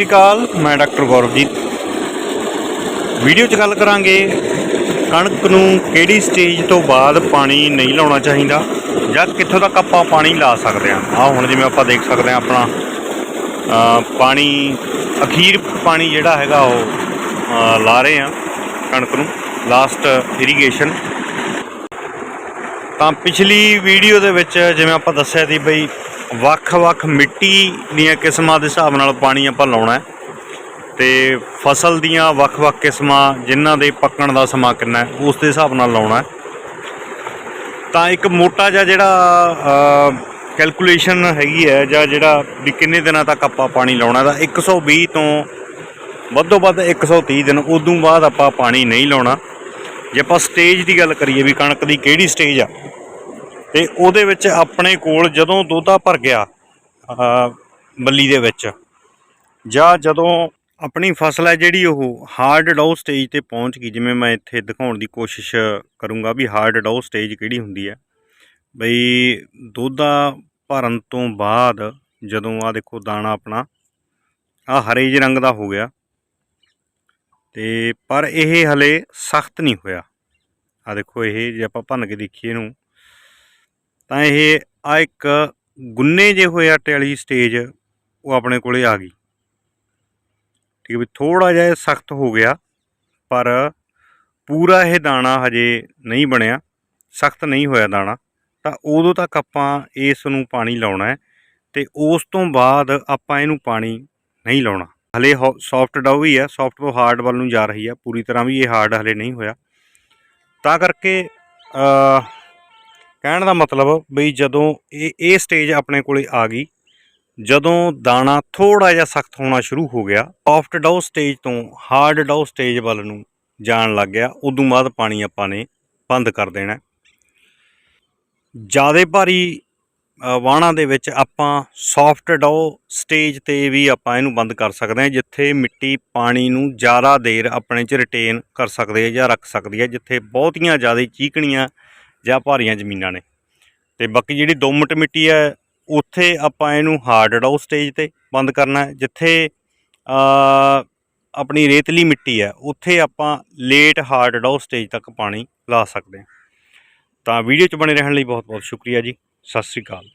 ਸਤਿ ਸ਼੍ਰੀ ਅਕਾਲ ਮੈਂ doctor ਗੌਰਵਜੀਤ। Video 'ਚ ਗੱਲ ਕਰਾਂਗੇ ਕਣਕ ਨੂੰ ਕਿਹੜੀ ਸਟੇਜ ਤੋਂ ਬਾਅਦ ਪਾਣੀ ਨਹੀਂ ਲਾਉਣਾ ਚਾਹੀਦਾ ਜਾਂ ਕਿੱਥੋਂ ਤੱਕ ਆਪਾਂ ਪਾਣੀ ਲਾ ਸਕਦੇ ਹਾਂ। ਆਹ ਹੁਣ ਜਿਵੇਂ ਆਪਾਂ ਦੇਖ ਸਕਦੇ ਹਾਂ ਆਪਣਾ ਪਾਣੀ, ਅਖੀਰ ਪਾਣੀ ਜਿਹੜਾ ਹੈਗਾ ਉਹ ਲਾ ਰਹੇ ਹਾਂ ਕਣਕ ਨੂੰ। ਲਾਸਟ ਇਰੀਗੇਸ਼ਨ ਤਾਂ ਪਿਛਲੀ ਵੀਡੀਓ ਦੇ ਵਿੱਚ ਜਿਵੇਂ ਆਪਾਂ ਦੱਸਿਆ ਸੀ ਬਈ ਵੱਖ-ਵੱਖ ਮਿੱਟੀ ਦੀਆਂ ਕਿਸਮਾਂ ਦੇ ਹਿਸਾਬ ਨਾਲ ਪਾਣੀ ਆਪਾਂ ਲਾਉਣਾ ਹੈ ਤੇ ਫਸਲ ਦੀਆਂ ਵੱਖ-ਵੱਖ ਕਿਸਮਾਂ ਜਿਨ੍ਹਾਂ ਦੇ ਪੱਕਣ ਦਾ ਸਮਾਂ ਕਿੰਨਾ ਹੈ, ਉਸ ਦੇ ਹਿਸਾਬ ਨਾਲ ਲਾਉਣਾ ਹੈ। ਤਾਂ ਇੱਕ ਮੋਟਾ ਜਿਹਾ ਜਿਹੜਾ ਕੈਲਕੂਲੇਸ਼ਨ ਹੈਗੀ ਹੈ ਜਾਂ ਜਿਹੜਾ ਵੀ ਕਿੰਨੇ ਦਿਨਾਂ ਤੱਕ ਆਪਾਂ ਪਾਣੀ ਲਾਉਣਾ ਦਾ 120 ਤੋਂ ਵੱਧੋ ਵੱਧ 130 ਦਿਨ, ਉਦੋਂ ਬਾਅਦ ਆਪਾਂ ਪਾਣੀ ਨਹੀਂ ਲਾਉਣਾ। ਜੇ ਆਪਾਂ ਸਟੇਜ ਦੀ ਗੱਲ ਕਰੀਏ ਵੀ ਕਣਕ ਦੀ ਕਿਹੜੀ ਸਟੇਜ ਆ ਤੇ ਉਹਦੇ ਵਿੱਚ ਆਪਣੇ ਕੋਲ ਜਦੋਂ ਦੋਧਾ ਭਰ ਗਿਆ ਬੱਲੀ ਦੇ ਵਿੱਚ, ਜਾਂ ਜਦੋਂ ਆਪਣੀ ਫਸਲ ਹੈ ਜਿਹੜੀ ਉਹ ਹਾਰਡ ਡਾਊ ਸਟੇਜ ਤੇ ਪਹੁੰਚ ਗਈ, ਜਿਵੇਂ ਮੈਂ ਇੱਥੇ ਦਿਖਾਉਣ ਦੀ ਕੋਸ਼ਿਸ਼ ਕਰੂੰਗਾ ਵੀ ਹਾਰਡ ਡਾਊ ਸਟੇਜ ਕਿਹੜੀ ਹੁੰਦੀ ਹੈ, ਬਈ ਦੋਧਾ ਭਰਨ ਤੋਂ ਬਾਅਦ ਜਦੋਂ ਆ ਦੇਖੋ ਦਾਣਾ ਆਪਣਾ ਆ ਹਰੇ ਜਿਹੇ ਰੰਗ ਦਾ ਹੋ ਗਿਆ, ਤੇ ਪਰ ਇਹ ਹਲੇ ਸਖਤ ਨਹੀਂ ਹੋਇਆ। ਆ ਦੇਖੋ ਇਹ ਜੇ ਆਪਾਂ ਭੰਨ ਕੇ ਦੇਖੀਏ ਇਹਨੂੰ ਤਾਂ ਇਹ ਆ ਇੱਕ ਗੁੰਨੇ ਜੇ ਹੋਏ ਆਟੇ ਵਾਲੀ ਸਟੇਜ ਉਹ ਆਪਣੇ ਕੋਲੇ ਆ ਗਈ। ਠੀਕ ਹੈ ਵੀ ਥੋੜਾ ਜਿਹਾ ਸਖਤ ਹੋ ਗਿਆ, ਪਰ ਪੂਰਾ ਇਹ ਦਾਣਾ ਹਜੇ ਨਹੀਂ ਬਣਿਆ, ਸਖਤ ਨਹੀਂ ਹੋਇਆ ਦਾਣਾ। ਤਾਂ ਉਦੋਂ ਤੱਕ ਆਪਾਂ ਇਸ ਨੂੰ ਪਾਣੀ ਲਾਉਣਾ ਹੈ ਤੇ ਉਸ ਤੋਂ ਬਾਅਦ ਆਪਾਂ ਇਹਨੂੰ ਪਾਣੀ ਨਹੀਂ ਲਾਉਣਾ। ਹਲੇ ਸੌਫਟ ਡਾਊ ਹੀ ਹੈ ਸੌਫਟ ਤੋਂ ਹਾਰਡ ਵੱਲ ਨੂੰ ਜਾ ਰਹੀ ਹੈ, ਪੂਰੀ ਤਰ੍ਹਾਂ ਵੀ ਇਹ ਹਾਰਡ ਹਲੇ ਨਹੀਂ ਹੋਇਆ। ਤਾਂ ਕਰਕੇ ਕਹਿਣ ਦਾ ਮਤਲਬ ਬਈ ਜਦੋਂ ਇਹ ਇਹ ਸਟੇਜ ਆਪਣੇ ਕੋਲੇ ਆ ਗਈ ਜਦੋਂ ਦਾਣਾ ਥੋੜਾ ਜਿਹਾ ਸਖਤ ਹੋਣਾ ਸ਼ੁਰੂ ਹੋ ਗਿਆ ਸੌਫਟ ਡਾਊ ਸਟੇਜ ਤੋਂ ਹਾਰਡ ਡਾਊ ਸਟੇਜ ਵੱਲ ਨੂੰ ਜਾਣ ਲੱਗ ਗਿਆ ਉਦੋਂ ਬਾਅਦ ਪਾਣੀ ਆਪਾਂ ਨੇ ਬੰਦ ਕਰ ਦੇਣਾ। ਜ਼ਿਆਦਾ ਭਾਰੀ ਅ, ਦੇ ਵਿੱਚ ਆਪਾਂ ਸੌਫਟ ਡਾਊ ਸਟੇਜ ਤੇ ਵੀ ਆਪਾਂ ਇਹਨੂੰ ਬੰਦ ਕਰ ਸਕਦੇ ਹਾਂ ਜਿੱਥੇ ਮਿੱਟੀ ਪਾਣੀ ਨੂੰ ਜ਼ਿਆਦਾ ਦੇਰ ਆਪਣੇ 'ਚ ਰਿਟੇਨ ਕਰ ਸਕਦੀ ਹੈ ਜਾਂ ਰੱਖ ਸਕਦੀ ਹੈ ਜਿੱਥੇ ਬਹੁਤੀਆਂ ਜ਼ਿਆਦਾ ਚੀਕਣੀਆਂ ਜਾਂ ਭਾਰੀਆਂ ਜ਼ਮੀਨਾਂ ਨੇ। ਤੇ ਬਾਕੀ ਜਿਹੜੀ ਦੋਮਟ ਮਿੱਟੀ ਹੈ, ਉੱਥੇ ਆਪਾਂ ਇਹਨੂੰ ਹਾਰਡ ਡਾਊ ਸਟੇਜ ਤੇ ਬੰਦ ਕਰਨਾ ਹੈ, ਜਿੱਥੇ ਆਪਣੀ ਰੇਤਲੀ ਮਿੱਟੀ ਹੈ, ਉੱਥੇ ਆਪਾਂ ਲੇਟ ਹਾਰਡ ਡਾਊ ਸਟੇਜ ਤੱਕ ਪਾਣੀ ਲਾ ਸਕਦੇ ਹਾਂ। ਤਾਂ ਵੀਡੀਓ 'ਚ ਬਣੇ ਰਹਿਣ ਲਈ ਬਹੁਤ ਬਹੁਤ ਸ਼ੁਕਰੀਆ ਜੀ। ਸਤਿ ਸ੍ਰੀ ਅਕਾਲ।